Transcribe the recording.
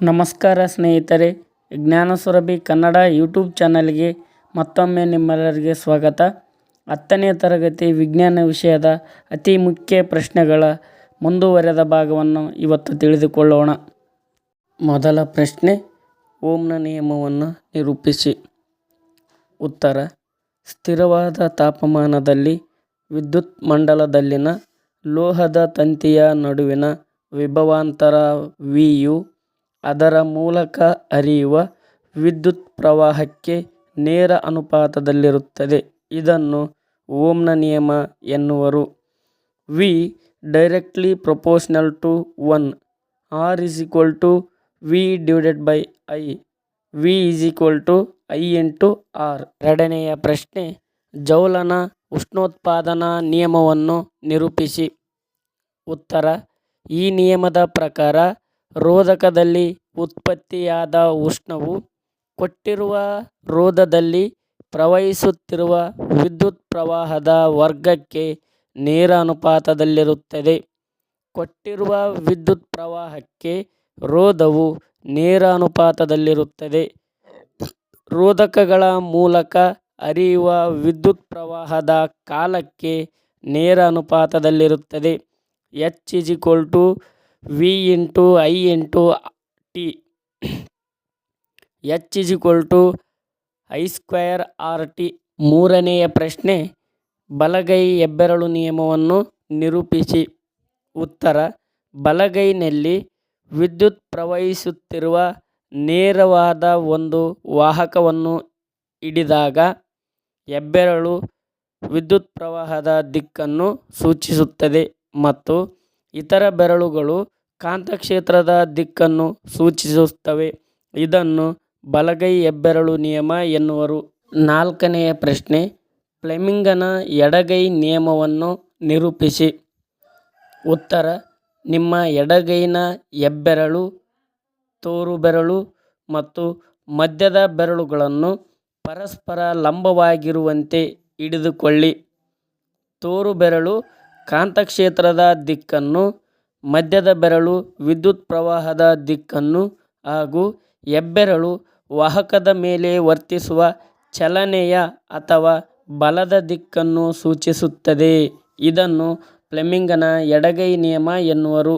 ನಮಸ್ಕಾರ ಸ್ನೇಹಿತರೆ, ಜ್ಞಾನ ಸುರಭಿ ಕನ್ನಡ ಯೂಟ್ಯೂಬ್ ಚಾನಲ್ಗೆ ಮತ್ತೊಮ್ಮೆ ನಿಮ್ಮೆಲ್ಲರಿಗೆ ಸ್ವಾಗತ. ಹತ್ತನೇ ತರಗತಿ ವಿಜ್ಞಾನ ವಿಷಯದ ಅತಿ ಮುಖ್ಯ ಪ್ರಶ್ನೆಗಳ ಮುಂದುವರೆದ ಭಾಗವನ್ನು ಇವತ್ತು ತಿಳಿದುಕೊಳ್ಳೋಣ. ಮೊದಲ ಪ್ರಶ್ನೆ, ಓಮ್ನ ನಿಯಮವನ್ನು ನಿರೂಪಿಸಿ. ಉತ್ತರ, ಸ್ಥಿರವಾದ ತಾಪಮಾನದಲ್ಲಿ ವಿದ್ಯುತ್ ಮಂಡಲದಲ್ಲಿನ ಲೋಹದ ತಂತಿಯ ನಡುವಿನ ವಿಭವಾಂತರ ವಿಯು ಅದರ ಮೂಲಕ ಹರಿಯುವ ವಿದ್ಯುತ್ ಪ್ರವಾಹಕ್ಕೆ ನೇರ ಅನುಪಾತದಲ್ಲಿರುತ್ತದೆ. ಇದನ್ನು ಓಮ್ನ ನಿಯಮ ಎನ್ನುವರು. V directly proportional to one R is equal to V divided by I V is equal to I into R ಎರಡನೆಯ ಪ್ರಶ್ನೆ, ಜೌಲನ ಉಷ್ಣೋತ್ಪಾದನಾ ನಿಯಮವನ್ನು ನಿರೂಪಿಸಿ. ಉತ್ತರ, ಈ ನಿಯಮದ ಪ್ರಕಾರ ರೋಧಕದಲ್ಲಿ ಉತ್ಪತ್ತಿಯಾದ ಉಷ್ಣವು ಕೊಟ್ಟಿರುವ ರೋಧದಲ್ಲಿ ಪ್ರವಹಿಸುತ್ತಿರುವ ವಿದ್ಯುತ್ ಪ್ರವಾಹದ ವರ್ಗಕ್ಕೆ ನೇರ ಅನುಪಾತದಲ್ಲಿರುತ್ತದೆ ಕೊಟ್ಟಿರುವ ವಿದ್ಯುತ್ ಪ್ರವಾಹಕ್ಕೆ ರೋಧವು ನೇರ ಅನುಪಾತದಲ್ಲಿರುತ್ತದೆ ರೋಧಕಗಳ ಮೂಲಕ ಹರಿಯುವ ವಿದ್ಯುತ್ ಪ್ರವಾಹದ ಕಾಲಕ್ಕೆ ನೇರ ಅನುಪಾತದಲ್ಲಿರುತ್ತದೆ H is equal to V into I into T H is equal to I square R T ಮೂರನೆಯ ಪ್ರಶ್ನೆ ಬಲಗೈ ಹೆಬ್ಬೆರಳು ನಿಯಮವನ್ನು ನಿರೂಪಿಸಿ. ಉತ್ತರ, ಬಲಗೈನಲ್ಲಿ ವಿದ್ಯುತ್ ಪ್ರವಹಿಸುತ್ತಿರುವ ನೇರವಾದ ಒಂದು ವಾಹಕವನ್ನು ಹಿಡಿದಾಗ ಹೆಬ್ಬೆರಳು ವಿದ್ಯುತ್ ಪ್ರವಾಹದ ದಿಕ್ಕನ್ನು ಸೂಚಿಸುತ್ತದೆ ಮತ್ತು ಇತರ ಬೆರಳುಗಳು ಕಾಂತಕ್ಷೇತ್ರದ ದಿಕ್ಕನ್ನು ಸೂಚಿಸುತ್ತವೆ. ಇದನ್ನು ಬಲಗೈ ಹೆಬ್ಬೆರಳು ನಿಯಮ ಎನ್ನುವರು. ನಾಲ್ಕನೆಯ ಪ್ರಶ್ನೆ, ಫ್ಲೆಮಿಂಗನ ಎಡಗೈ ನಿಯಮವನ್ನು ನಿರೂಪಿಸಿ. ಉತ್ತರ, ನಿಮ್ಮ ಎಡಗೈನ ಹೆಬ್ಬೆರಳು, ತೋರುಬೆರಳು ಮತ್ತು ಮಧ್ಯದ ಬೆರಳುಗಳನ್ನು ಪರಸ್ಪರ ಲಂಬವಾಗಿರುವಂತೆ ಹಿಡಿದುಕೊಳ್ಳಿ. ತೋರುಬೆರಳು ಕಾಂತಕ್ಷೇತ್ರದ ದಿಕ್ಕನ್ನು ಮಧ್ಯದ ಬೆರಳು ವಿದ್ಯುತ್ ಪ್ರವಾಹದ ದಿಕ್ಕನ್ನು ಹಾಗೂ ಹೆಬ್ಬೆರಳು ವಾಹಕದ ಮೇಲೆ ವರ್ತಿಸುವ ಚಲನೆಯ ಅಥವಾ ಬಲದ ದಿಕ್ಕನ್ನು ಸೂಚಿಸುತ್ತದೆ. ಇದನ್ನು ಫ್ಲೆಮಿಂಗನ ಎಡಗೈ ನಿಯಮ ಎನ್ನುವರು.